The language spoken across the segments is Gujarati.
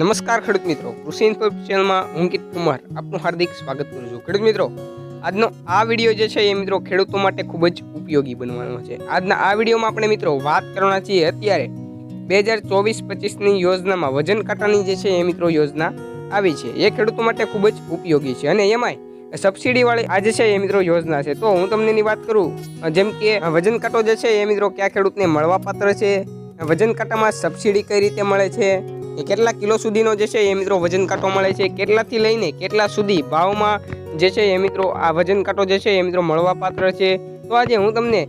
નમસ્કાર ખેડૂત મિત્રો, કૃષિ ઇન્ફો ચેનલમાં હું અંકિત કુમાર, આપનું હાર્દિક સ્વાગત કરું છું. ખેડૂત મિત્રો, આજનો આ વીડિયો જે છે એ મિત્રો ખેડૂતો માટે ખૂબ જ ઉપયોગી બનવાનો છે. આજના આ વિડીયોમાં આપણે મિત્રો વાત કરવાના છીએ અત્યારે બે હજાર ચોવીસ પચીસની યોજનામાં વજન કાંટાની જે છે એ મિત્રો યોજના આવી છે. એ ખેડૂતો માટે ખૂબ જ ઉપયોગી છે અને એમાંય સબસિડીવાળી આજે છે એ મિત્રો યોજના છે. તો હું તમને એની વાત કરું, જેમ કે વજન કાંટો જે છે એ મિત્રો કયા ખેડૂતને મળવાપાત્ર છે, વજન કાંટામાં સબસિડી કઈ રીતે મળે છે એ કેટલા કિલો સુધીનો જે છે એ મિત્રો વજન કાંટો મળે છે, કેટલાથી લઈને કેટલા સુધી ભાવમાં જે છે એ મિત્રો આ વજન કાંટો જે છે એ મિત્રો મળવાપાત્ર છે. તો આજે હું તમને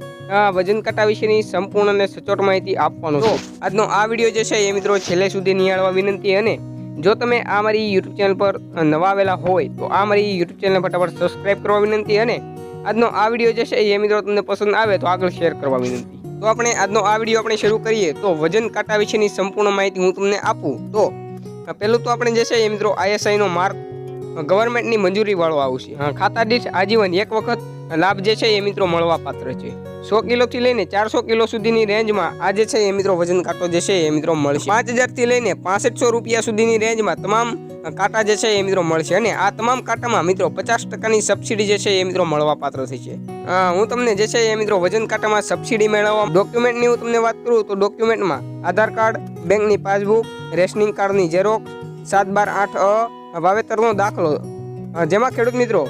વજન કાંટા વિશેની સંપૂર્ણ અને સચોટ માહિતી આપવાનો છું. આજનો આ વીડિયો જે છે એ મિત્રો છેલ્લે સુધી નિહાળવા વિનંતી અને જો તમે આ મારી યુટ્યુબ ચેનલ પર નવા આવેલા હોય તો આ મારી યુટ્યુબ ચેનલ ફટાફટ સબસ્ક્રાઇબ કરવા વિનંતી અને આજનો આ વીડિયો જે છે એ મિત્રો તમને પસંદ આવે તો આગળ શેર કરવા વિનંતી. તો આપણે આજનો આ વીડિયો આપણે શરૂ કરીએ. તો વજન કાંટા વિશેની સંપૂર્ણ માહિતી હું તમને આપું. તો પહેલું તો આપણે જે છે એ મિત્રો આઈએસઆઈનો માર્ક ગવર્મેન્ટની મંજૂરીવાળો આવશે. ખાતા દીઠ આજીવન એક વખત લાભ જે છે એ મિત્રો મળવા પાત્ર છે. સો કિલોથી લઈને ચારસો કિલો સુધીની રેન્જમાં આ જે છે એ મિત્રો વજન કાંટો જે છે એ મિત્રો મળશે. પાંચ હજારથી લઈને પાસઠસો રૂપિયા સુધીની રેન્જમાં તમામ કાંટા જે છે એ મિત્રો મળશે અને આ તમામ કાંટામાં મિત્રો પચાસ ટકાની સબસિડી જે છે એ મિત્રો મળવા પાત્ર થશે છે. હું તમને જે છે એ મિત્રો વજન કાંટામાં સબસિડી મેળવવા ડોક્યુમેન્ટની હું તમને વાત કરું તો ડોક્યુમેન્ટમાં આધાર કાર્ડ, બેંકની પાસબુક, રેશનિંગ કાર્ડની ઝેરોક્સ સાત બાર આઠ અ, વાવેતરનો દાખલો. જેમાં ખેડૂત મિત્રો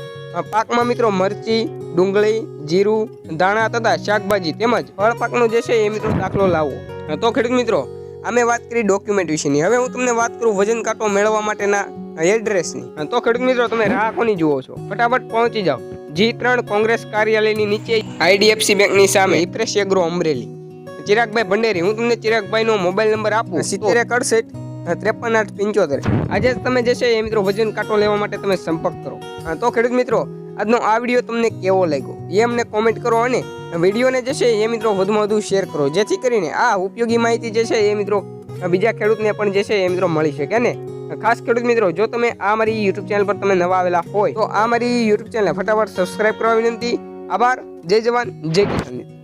પાકમાં મિત્રો મરચી, ડુંગળી, જીરું, ધાણા તથા શાકભાજી તેમજ ફળ પાકનો જે છે એ મિત્રો દાખલો લાવો. તો ખેડૂત મિત્રો અમે વાત કરી ડોક્યુમેન્ટ વિશેની. હવે હું તમને વાત કરું વજન કાંટો મેળવવા માટેના એડ્રેસની તો ખેડૂત મિત્રો તમે રાહ કોની જુઓ છો? ફટાફટ પહોંચી જાઓ. જી ત્રણ કોંગ્રેસ કાર્યાલયની નીચે આઈડીએફસી બેંકની સામે ઇપ્રેશ એગ્રો અમરેલી. ચિરાગભાઈ ભંડેરી હું તમને ચિરાગભાઈનો મોબાઈલ નંબર આપું. સિત્તેર એક અડસઠ ત્રેપન આઠ પંચોતેર. આજે તમે જે છે એ મિત્રો વજન કાંટો લેવા માટે તમે સંપર્ક કરો. તો ખેડૂત મિત્રો આજનો આ વીડિયો તમને કેવો લાગ્યો? એ અમને કોમેન્ટ કરો અને વિડીયોને જે છે એ મિત્રો વધુમાં વધુ શેર કરો. જેથી કરીને આ ઉપયોગી માહિતી જે છે એ મિત્રો બીજા ખેડૂતને પણ જે છે એ મિત્રો મળી શકે અને ખાસ ખેડૂત મિત્રો, જો તમે આ મારી યુટ્યુબ ચેનલ પર તમે નવા આવેલા હોય, તો આ મારી યુટ્યુબ ચેનલ ફટાફટ સબસ્ક્રાઈબ કરવા વિનંતી. આભાર. જય જવાન. જય કિસાન